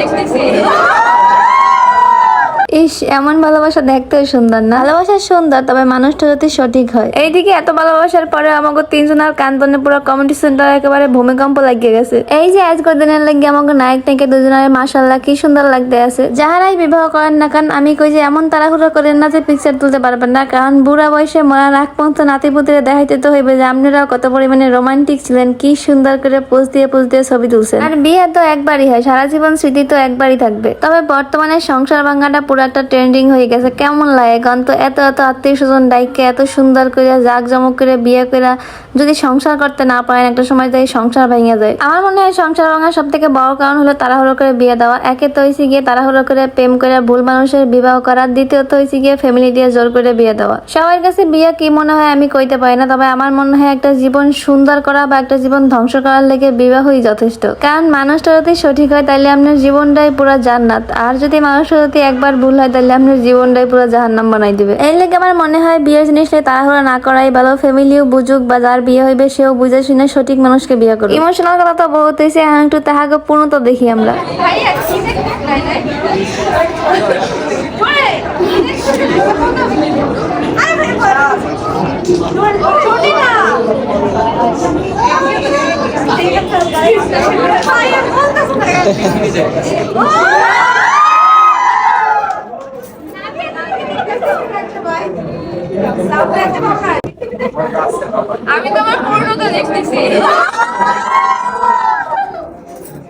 দেখতেছি ইস এমন ভালোবাসা দেখতেও সুন্দর না? ভালোবাসা সুন্দর, তবে মানুষটা যদি সঠিক হয়। এইদিকে এত ভালোবাসার পরে আমাকে তিনজনের কান্দনে পুরো কমিটি সেন্টার একেবারে ভূমিকম্প লাগিয়ে গেছে। এই যে আজ দিনের লাগে আমাকে নায়ক নায়িকা দুজনের মাসাল্লাহ কি সুন্দর লাগতে আছে। যাহারাই বিবাহ করেন না কারণ আমি কই যে এমন তাড়াহুড়ো করেন না যে পিকচার তুলতে পারবেন না, কারণ বুড়া বয়সে মরার আগ পর্যন্ত নাতিপুতিরে দেখাইতে তো হইবে যে আপনারাও কত পরিমাণে রোমান্টিক ছিলেন, কি সুন্দর করে পোজ দিয়ে পোজ দিয়ে ছবি তুলছেন। আর বিয়ে তো একবারই হয়, সারা জীবন স্মৃতি তো একবারই থাকবে। তবে বর্তমানে সংসার ভাঙাটা পুরো একটা ট্রেন্ডিং হয়ে গেছে, কেমন লাগে? কারণ তো এত এত আত্মীয় স্বজন ডাইকে এত সুন্দর করে জাক জমক করে বিয়ে করে যদি সংসার করতে না পারেন, একটা সময় তাই সংসার ভেঙে যায়। আমার মনে হয় সংসার ভাঙার সব থেকে বড় কারণ হলো তাড়াহুড়ো করে বিয়ে দেওয়া। একে তো হয়েছে গিয়ে তাড়াহুড়ো করে, প্রেম করে ভুল মানুষের বিবাহ করা। দ্বিতীয়ত হয়েছে গিয়ে ফ্যামিলি দিয়ে জোর করে বিয়ে দেওয়া। সবার কাছে বিয়ে কি মনে হয় আমি কইতে পারি না, তবে আমার মনে হয় একটা জীবন সুন্দর করা বা একটা জীবন ধ্বংস করার লেগে বিবাহই যথেষ্ট। কারণ মানুষটা যদি সঠিক হয় তাহলে আপনার জীবনটাই পুরো জান্নাত। আর যদি মানুষটা যদি একবার ভুল হয় তাহলে আপনার জীবনটাই পুরো জাহান্নাম বানাই দিবে। এই লেগে আমার মনে হয় বিয়ের জিনিসটা তাড়াহুড়া না করাই ভালো। ফ্যামিলিও বুঝুক বা যার বিয়ে হইবে, সেও বুঝে শুনে সঠিক মানুষকে বিয়ে করবে ইমোশনাল কথা তো বহুত হয়েছে এখন একটু তাহাকে পূর্ণতা দেখি আমরা নাই নাই ওরে আরে ভাই ছোটি না ভাই আর বলতেছ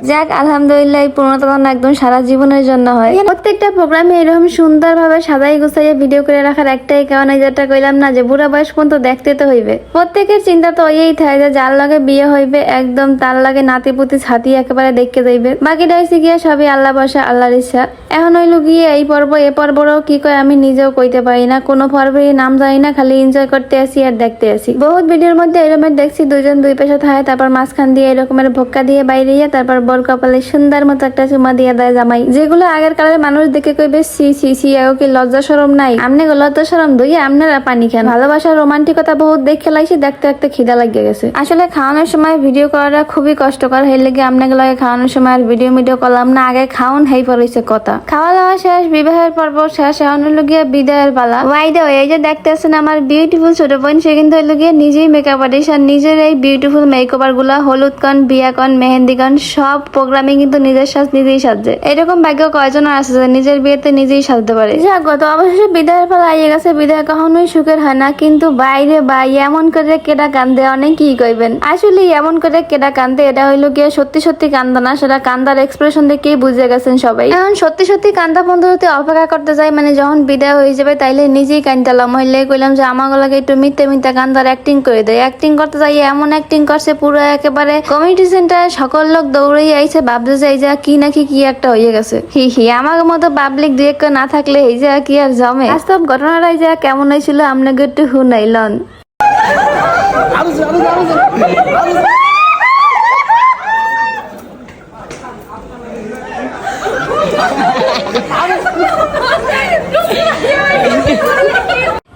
যাক, আলহামদুলিল্লাহ একদম সারা জীবনের জন্য হয়। প্রত্যেকটা প্রোগ্রামে এরকম সুন্দরভাবে সাদাই গুছাইয়ে ভিডিও করে রাখার একটাই কারণ যেটা কইলাম না, যে বুড়া বয়স পর্যন্ত দেখতে তো হইবে। প্রত্যেকের চিন্তা তো এই থাকে যে যার লগে বিয়ে হইবে, একদম তার লগে নাতি পুতি ছাতি একেবারে দেখতে যাইবে। বাকিটা হয়েছে গিয়ে সবই আল্লাহ বসা আল্লাহর ইচ্ছা। এখন হইল গিয়ে এই পর্ব, এ পর্বরও কি কয় আমি নিজেও কইতে পারি না। কোনো পর্বেই নাম জানি না, খালি এনজয় করতে আসি আর দেখতে আসি। বহুত ভিডিওর মধ্যে এরকমের দেখছি দুজন দুই পেশা থাকে তারপর মাঝখান দিয়ে এরকমের ভোক্কা দিয়ে বাইরে তারপর বর কপালে সুন্দর মতো একটা চুমা দিয়ে দেয় জামাই। যেগুলো আগের কালের মানুষ দেখে কইবে, সি সি সি, এও কি লজ্জা সরম নাই? আমনে লজ্জা সরম দুই আপনারা পানি খান। ভালোবাসার রোমান্টিকতা বহুত দেখে লাইছি, দেখতে দেখতে খিদা লাগিয়ে গেছে। আসলে খাওয়ানোর সময় ভিডিও করাটা খুবই কষ্টকর, হের লেগে আপনাকে লগে খাওয়ানোর সময় আর ভিডিও মিডিও করলাম না, আগে খাওন হেই পড়েছে কথা। খাওয়া দাওয়া শেষ বিবাহের পর্ব শেষ এখন হলো গিয়ে বিদায়ের পালা। ওয়াইদে এই যে দেখতেছেন আমার বিউটিফুল ছোট বোন সে কিন্তু হলো গিয়ে নিজেই মেকআপ আর্টিস্ট আর নিজের এই বিউটিফুল মেকওভারগুলা হলুদ কন বিয়া কন মেহেন্দি কন সব প্রোগ্রামে কিন্তু নিজের সাজ নিজেই সাজছে। এরকম ভাগ্য কয়জন আছে যে নিজের বিয়েতে নিজেই সাজতে পারে? যাক গত অবশেষে বিদায়ের পালা আইয়ে গেছে বিদায় কখনোই সুখের হয় না কিন্তু বাইরে বা এমন করে কেডা কান্দে অনেক কি কইবেন? আসলে এমন করে কেডা কান্দে এটা হইল গিয়ে সত্যি সত্যি কান্দা না সেটা কান্দার এক্সপ্রেশন দেখেই বুঝে গেছেন সবাই। এখন সত্যি সত্যি কান্দা বন্ধু হতে অপেক্ষা করতে যাই মানে যখন বিদায় হয়ে যাবে তাইলে নিজেই কান্দালাম হইলে কইলাম যে আমার লাগে একটু মিথ্যে মিথ্যে কান্দার অ্যাক্টিং করে দেয় অ্যাক্টিং করতে যাই, এমন অ্যাক্টিং করছে পুরো একেবারে। কমিউনিটি সেন্টারে সকল লোক দৌড়েই আইছে ভাবছে যে এই যা কি নাকি কি একটা হয়ে গেছে। হি হি, আমার মতো পাবলিক দুই একটা না থাকলে এই যা কি আর জমে। বাস্তব ঘটনাটাই যা কেমন হয়েছিল আপনাকে একটু হুনাইলন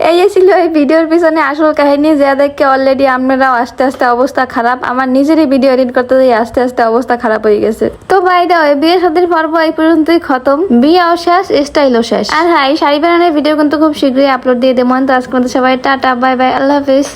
এই যে ছিল এই ভিডিওর পিছনে আসল কাহিনী, যা দেখে অলরেডি আপনারাও আস্তে আস্তে অবস্থা খারাপ। আমার নিজেরই ভিডিও এডিট করতে যাই আস্তে আস্তে অবস্থা খারাপ হয়ে গেছে। তো দাও বিয়ে সাদের পর্ব এই পর্যন্তই খতম। বিয়েও শেষ স্টাইলও শেষ। আর হ্যাঁ শাড়ি বানানোর ভিডিও কিন্তু খুব শীঘ্রই আপলোড দিয়ে দেবো। তো আজকে সবাই, টাটা বাই বাই আল্লাহ হাফিজ।